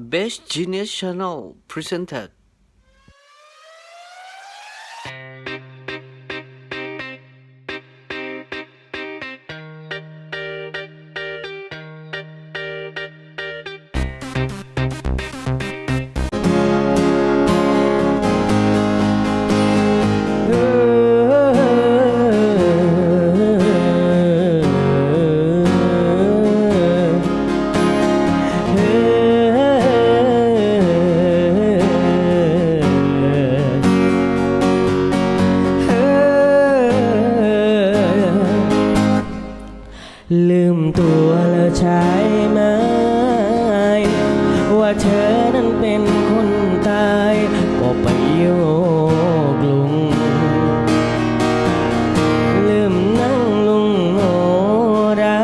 Best Genius Channel presented ลืมตัวแล้วใช่ไหมว่าเธอนั้นเป็นคนตายก็ไปโยกลุง ลืมนั่งลุงโนรา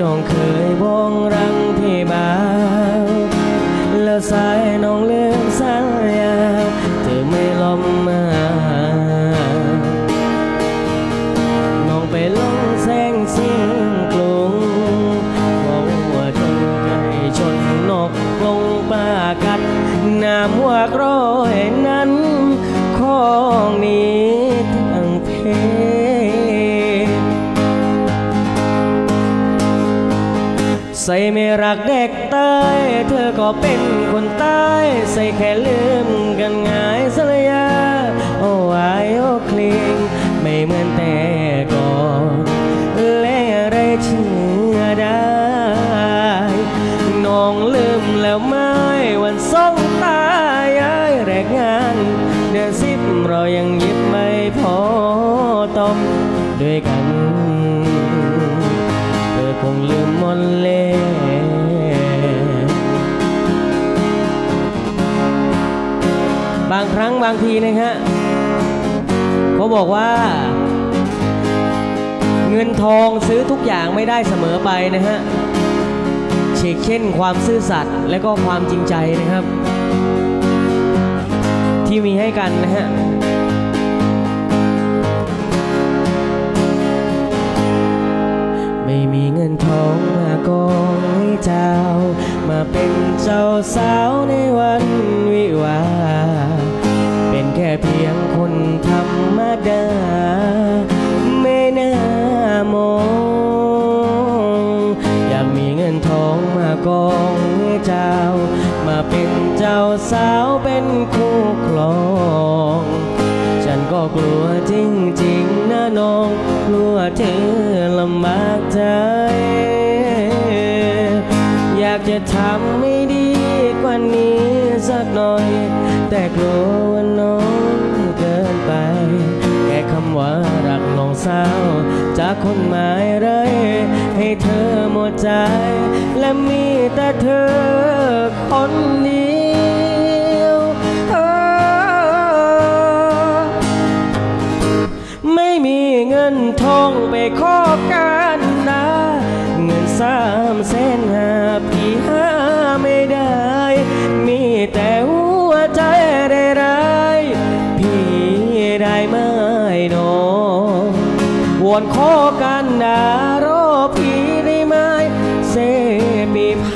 น้องเคยบองรังพี่บ่าวแล้วสายน้องเลืม ใส่ไม่รักเด็กใต้เธอก็เป็นคนใต้ใส่แค่ลืมกันง่ายสลยาโอ้วายโอคลิงไม่เหมือนแต่ก่อนและอะไรเชื่อได้น้องลืมแล้วไม่วันสองตายายแรกงาน เดือนสิบเรายังยิบไม่พอต้มด้วยกัน เธอคงลืม หมดแล้วบางครั้งบางทีนะฮะเขาบอกว่า เงินทองซื้อทุกอย่างไม่ได้เสมอไปนะฮะเชกเช่นความซื่อสัตย์และก็ความจริงใจนะครับ ที่มีให้กันนะฮะ ม่มีเงินทองมากองให้เจ้า มาเป็นเจ้าสาวในวันวิวา เป็นแค่เพียงคนธรรมดา ไม่น่ามอง อยากมีเงินทองมากองให้เจ้า มาเป็นเจ้าสาวเป็นคู่ครอง ฉันก็กลัวจริงๆนะน้องกลัวเธอ จะทำไม่ดีกว่านี้สักหน่อย แต่กลัวว่าน้องเกินไป แค่คำว่ารักน้องสาว จากคนหมายไร ให้เธอหมดใจ และมีแต่เธอคนเดียว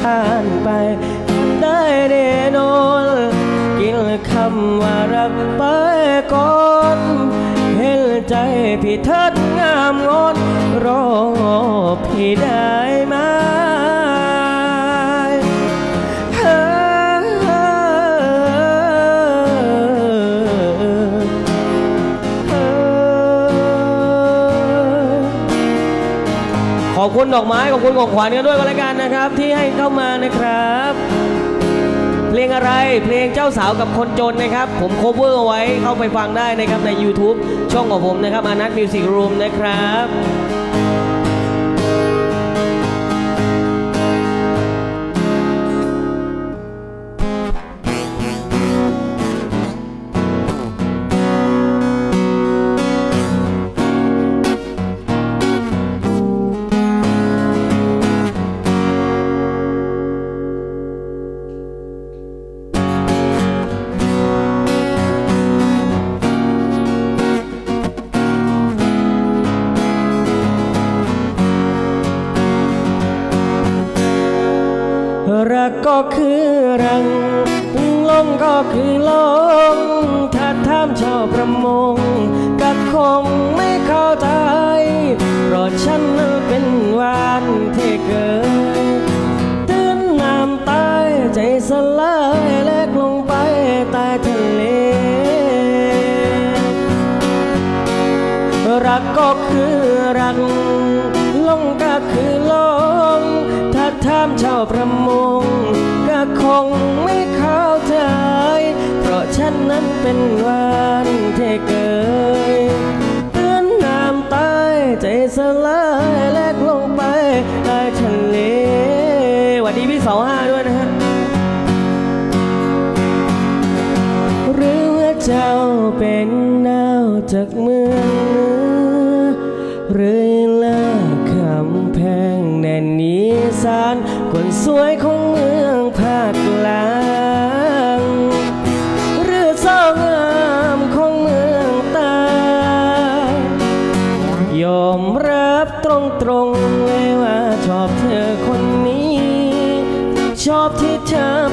ผ่านไป ได้แน่นอนกินคำว่ารักไปก่อนเห็นใจพี่เทิดงามงดรอพี่ได้ไหม อบคุณดอกไม้ขอบคุณของขวัญกันด้วยกันแล้วกันนะครับ ที่ให้เข้ามานะครับ เพลงอะไรเพลงเจ้าสาวกับคนจนนะครับ ผมโคเวอร์เอาไว้เข้าไปฟังได้นะครับใน YouTube ช่องของผมนะครับอนัทมิวสิกรูมนะครับ ก็คือรัง ลงก็คือลง ถ้าถามชาวประมงก็คงไม่เข้าใจ เพราะฉันเป็นวานเทเกยตื้นน้ำตายใจสลายแลกลงไปใต้ทะเล รักก็คือรัก ลงก็คือลง ถ้าถามชาวประมง คงไม่เข้าใจเพราะฉันนั้นเป็นวานเทเกยเตือนน้ำตายใจสลายแลกลงไปใต้ทะเลหวัสดีพี่สาห้าด้วยนะฮะหรือว่าเจ้าเป็นดาวจากเมืองเหนือหรือลิกคำแพงแน่นนีสานคนสวยของเมือง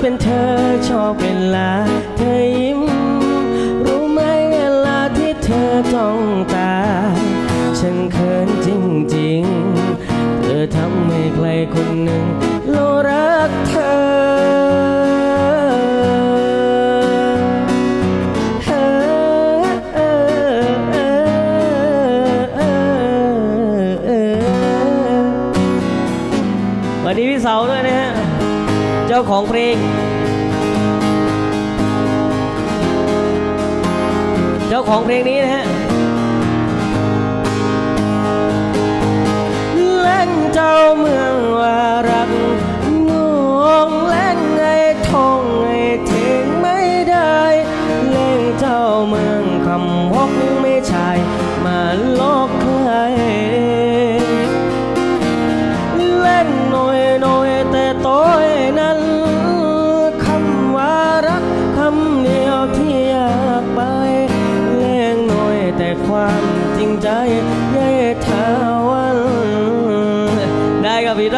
เธอเป็นเธอชอบเวลา เธอยิ้ม รู้ไหมเวลาที่เธอจ้องตา ฉันเขินจริงๆ เธอทำให้ใครคนหนึ่งโลรักเธอสวัสดีพี่เสาด้วยนะฮะ เจ้าของเพลง เจ้าของเพลงนี้นะฮะเล่นเจ้าเมืองวาร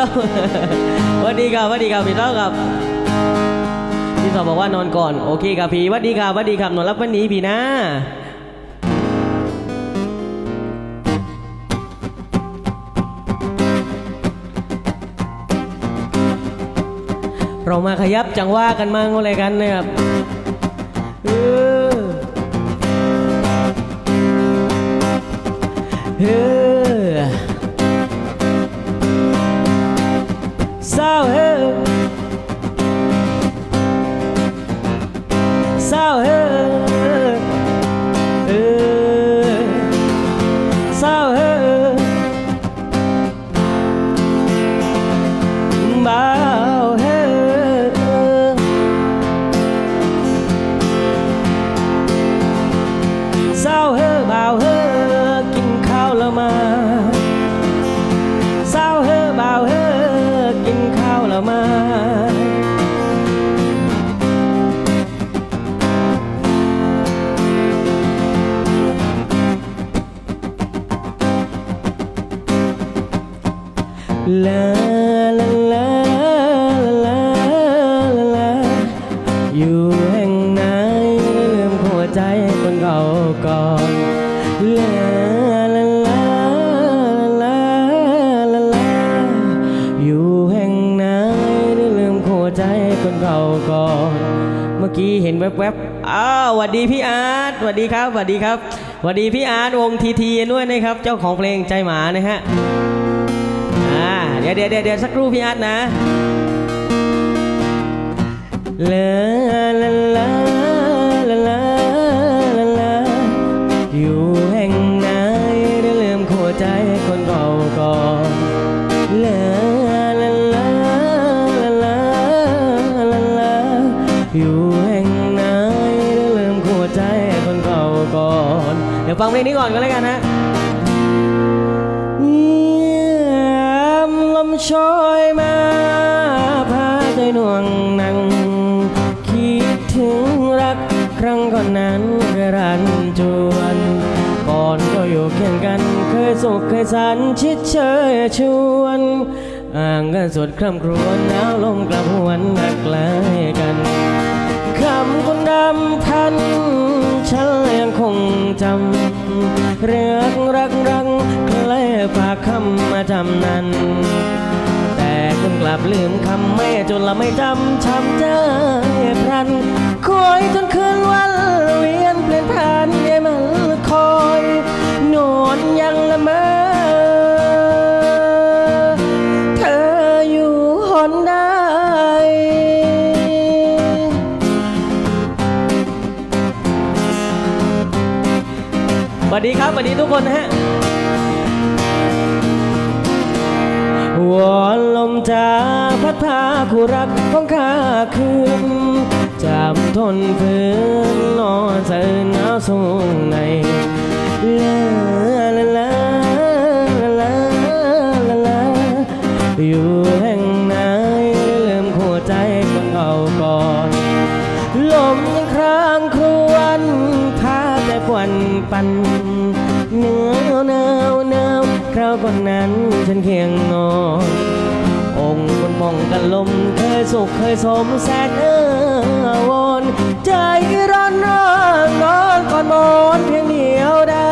้อสวัสดีครับสวัสดีครับพี่ต้อครับพี่สอบบอกว่านอนก่อนโอเคครับพี่สวัสดีครับสวัสดีครับนอนรับวันนี้พี่นะเรามาขยับจังว่ากันมั่งอะไรกันเนี่ยครับ ลาลาลาลาลาลาอยู่แห่งไหนลืมหัวใจคนเก่าก่อนลาลาลาลาลาลาอยู่แห่งไหนลืมหัวใจคนเก่าก่อนเมื่อกี้เห็นแวบๆอ้าวสวัสดีพี่อาร์ตสวัสดีครับสวัสดีครับสวัสดีพี่อาร์ตวงทีทีด้วยนะครับ เจ้าของเพลงใจหมานะฮะ เดี๋ยวเดี๋ยวเดี๋ยวสักครู่พี่อาร์ตนะลาลาลาลาลาลาลาอยู่แห่งไหนได้ลืมหัวใจคนเก่าก่อนลาลาลาลาลาลาลาอยู่แห่งไหนได้ลืมหัวใจคนเก่าก่อน เดี๋ยวฟังเพลงนี้ก่อนก็แล้วกันนะ ยู่เคยสุขเคยสันชิดเชยชวนอ่างกันสดคร่ำครวญหนาวลมกระหวนหนักไกลกันคำคนดำพันฉันยังคงจำเรื่องรักรังเคล้ฝากคำมาจำนั้น แต่คุณกลับลืมคำไม่จนละไม่จำช้ำใจพรันคอยจนคืนวัน สวัสดีครับสวัสดีทุกคนนะฮะวอนลมจาพัดพาคู่รักของข้าคืนจำทนฝืนนอนเสือหนาวสูงใน ลมเคยสุขเคยสมแสนเออวนใจร้อนร้อนนอนก่อนมอนเพียงเดียวได้